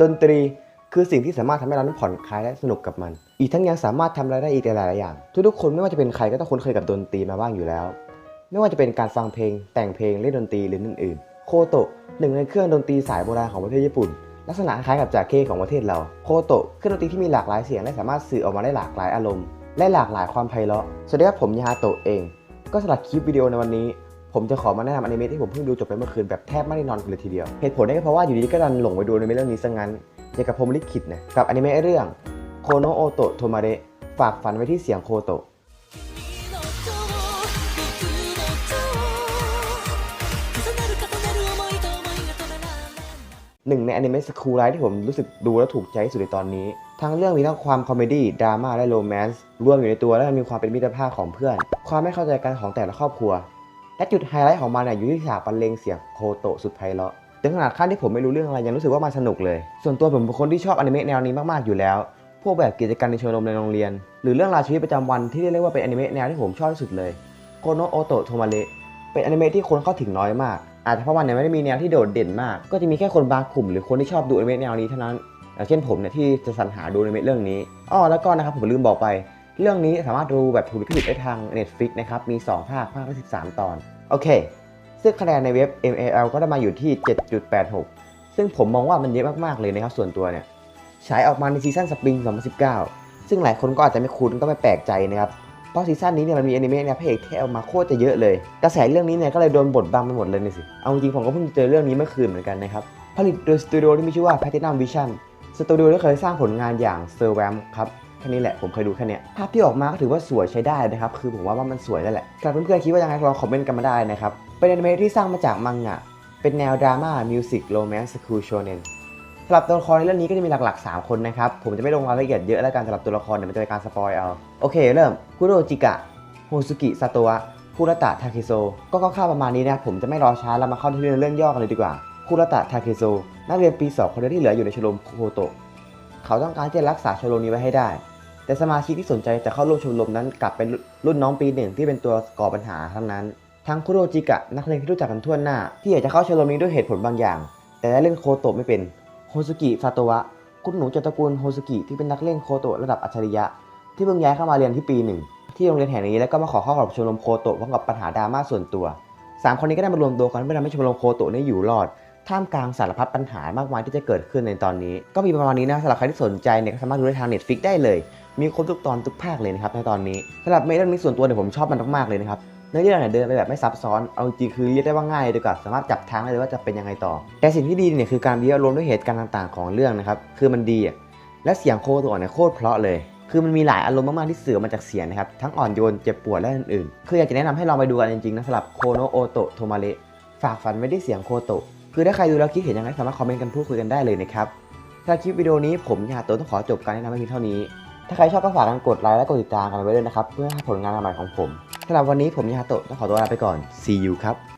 ดนตรีคือสิ่งที่สามารถทำให้เรานั้นผ่อนคลายและสนุกกับมัน อีกทั้งยังสามารถทำอะไรได้อีกหลายๆอย่าง ทุกๆคนไม่ว่าจะเป็นใครก็ต้องคุ้นเคยกับดนตรีมาบ้างอยู่แล้ว ไม่ว่าจะเป็นการฟังเพลง แต่งเพลงเล่นดนตรีหรืออื่นๆ โคโตะหนึ่งในเครื่องดนตรีสายโบราณของประเทศญี่ปุ่น ลักษณะคล้ายกับจากเก้ของประเทศเรา โคโตะเครื่องดนตรีที่มีหลากหลายเสียงและสามารถสื่อออกมาได้หลากหลายอารมณ์และหลากหลายความไพเราะ สวัสดีครับผมยาฮาโตะเอง ก็สำหรับคลิปวิดีโอในวันนี้ ผมจะขอมาแนะนำอนิเมะที่ผมเพิ่งดูจบไปเมื่อคืนแบบแทบไม่ได้นอนเลยทีเดียว เหตุผลนี่ก็เพราะว่าอยู่ดีๆก็ดันหลงไปดูอนิเมะเรื่องนี้ซะงั้นอย่างกับพรมลิขิตเนี่ยกับอนิเมะเรื่องโคโนโอโตโทมาเดะฝากฝันไว้ที่เสียงโคโตหนึ่งในอนิเมะสคูลไลท์ที่ผมรู้สึกดูแล้วถูกใจที่สุดในตอนนี้ ทั้งเรื่องมีทั้งความคอมเมดี้ดราม่าและโรแมนต์รวมอยู่ในตัวและมีความเป็นมิตรภาพของเพื่อน ความไม่เข้าใจกันของแต่ละครอบครัว และจุดไฮไลท์ของมันเนี่ยอยู่ที่ฉากบรรเลงเสียงโคโตะสุดไพเราะถึงขนาดขั้นที่ผมไม่รู้เรื่องอะไรยังรู้สึกว่ามันสนุกเลย ส่วนตัวผมเป็นคนที่ชอบอนิเมะแนวนี้มากๆอยู่แล้ว พวกแบบกิจกรรมในชมรมในโรงเรียน หรือเรื่องราวชีวิตประจำวันที่เรียกว่าเป็นอนิเมะแนวที่ผมชอบที่สุดเลยโคโนโอโตะโทมาเระเป็นอนิเมะที่คนเข้าถึงน้อยมาก อาจจะเพราะมันเนี่ยไม่ได้มีแนวที่โดดเด่นมาก ก็จะมีแค่คนบางกลุ่ม หรือคนที่ชอบดูอนิเมะแนวนี้เท่านั้นอย่างเช่นผมเนี่ยที่จะสรรหาดูอนิเมะเรื่องนี้อ้อแล้วก็นะครับผมลืมบอกไป เรื่องนี้สามารถดูแบบถูกลิขสิทธิ์ได้ทาง Netflix นะครับ มี 2 ภาค ภาคละ13 ตอน โอเค ซึ่งคะแนนในเว็บ MAL ก็ได้มาอยู่ที่ 7.86 ซึ่งผมมองว่ามันเยอะมาก ๆ เลยนะครับ ส่วนตัวเนี่ย ฉายออกมาในซีซั่นสปริง 2019 ซึ่งหลายคนก็อาจจะไม่คุ้นก็ไม่แปลกใจนะครับ เพราะซีซั่นนี้เนี่ยมันมีแอนิเมะเนี่ยพระเอกที่เอามาโคตรจะเยอะเลย กระแสเรื่องนี้เนี่ยก็เลยโดนบดบังไปหมดเลยนี่สิ เอาจริงผมก็เพิ่งเจอเรื่องนี้เมื่อคืนเหมือนกันนะครับ ผลิตโดยสตูดิโอที่มีชื่อว่า Platinum Vision สตูดิโอที่เคยสร้างผลงานอย่าง s e r v a m ครับ แค่นี้แหละผมเคยดูแค่เนี้ยภาพที่ออกมาก็ถือว่าสวยใช้ได้นะครับคือผมว่าว่ามันสวยแล้วแหละถ้าเพื่อนๆคิดว่ายังไงลองคอมเมนต์กันมาได้นะครับเป็นอนิเมะที่สร้างมาจากมังงะเป็นแนวดราม่ามิวสิกโรแมนต์สคูลโชเนนสำหรับตัวละครในเรื่องนี้ก็จะมีหลักๆ 3 คนนะครับ ผมจะไม่ลงรายละเอียดเยอะแล้วกันสำหรับตัวละครเดี๋ยวมันจะเป็นการสปอยเอา โอเค เริ่ม คุโรจิกะ โฮซุกิ ซาโตะ คุรตะ ทาเคโซ ก็คร่าวๆประมาณนี้นะครับ ผมจะไม่รอช้าแล้วมาเข้าที่เรื่องย่อกันเลยดีกว่า คุรตะ ทาเคโซ นักเรียนปี 2 คนเดียวที่เหลืออยู่ในชมรมโคโตะ เขาต้องการที่จะรักษาชมรมนี้ไว้ให้ได้ แต่สมาชิกที่สนใจจะเข้าร่วมชมรมนั้นกลับเป็นรุ่นน้องปีหนึ่งที่เป็นตัวก่อปัญหาทั้งนั้น ทั้งคุโรจิกะนักเรียนที่รู้จักกันทั่วหน้า ที่อยากจะเข้าชมรมนี้ด้วยเหตุผลบางอย่าง แต่ได้เล่นโคโตะไม่เป็นโฮซุกิซาโตะคุณหนูจากตระกูลโฮซุกิที่เป็นนักเล่นโคโตะระดับอัจฉริยะ ที่เพิ่งย้ายเข้ามาเรียนที่ปีหนึ่งที่โรงเรียนแห่งนี้แล้วก็มาขอเข้ากับชมรมโคโตะพร้อมกับปัญหาดราม่าส่วนตัวสามคนนี้ก็ได้มารวมตัวกันเพื่อทำให้ชมรมโคโตะนี้อยู่รอด ท่ามกลางสารพัดปัญหามากมายที่จะเกิดขึ้นในตอนนี้ ก็มีประมาณนี้นะสำหรับใครที่สนใจเนี่ยก็สามารถดูได้ทาง Netflix ได้เลย มีครบทุกตอนทุกภาคเลยนะครับในตอนนี้สำหรับเมเรื่องนี้ส่วนตัวเนี่ยผมชอบมันมากๆเลยนะครับเนื้อเรื่องเนี่ยเดินไปแบบไม่ซับซ้อนเอาจริงคือเรียกได้ว่าง่ายเลยดีกว่าสามารถจับทางได้เลยว่าจะเป็นยังไงต่อ แต่สิ่งที่ดีเนี่ยคือการวิอารมด้วยเหตุการณ์ต่างๆ ของเรื่องนะครับคือมันดีและเสียงโคโตะเนี่ยโคตรเพราะเลยคือมันมีหลายอารมณ์มากๆที่สื่อมาจากเสียงนะครับ ทั้งอ่อนโยนเจ็บปวดและอื่นๆ คืออยากจะแนะนำให้ลองไปดูกันจริงๆนะสำหรับโคโนโอโตโทมาเรฝากฝันไว้ที่เสียงโคโตะ คือถ้าใครดูแล้วคิดเห็นยังไงสามารถคอมเมนต์กันพูดคุยกันได้เลยนะครับถ้าคลิปวิดีโอนี้ผมยาโตะต้องขอจบการแนะนำไว้เพียงเท่านี้ ถ้าใครชอบก็ฝากกันกดไลค์และกดติดตามกันไว้ด้วยนะครับ เพื่อให้ผลงานใหม่ของผมสำหรับวันนี้ผมยาโตะต้องขอตัวลาไปก่อน see you ครับ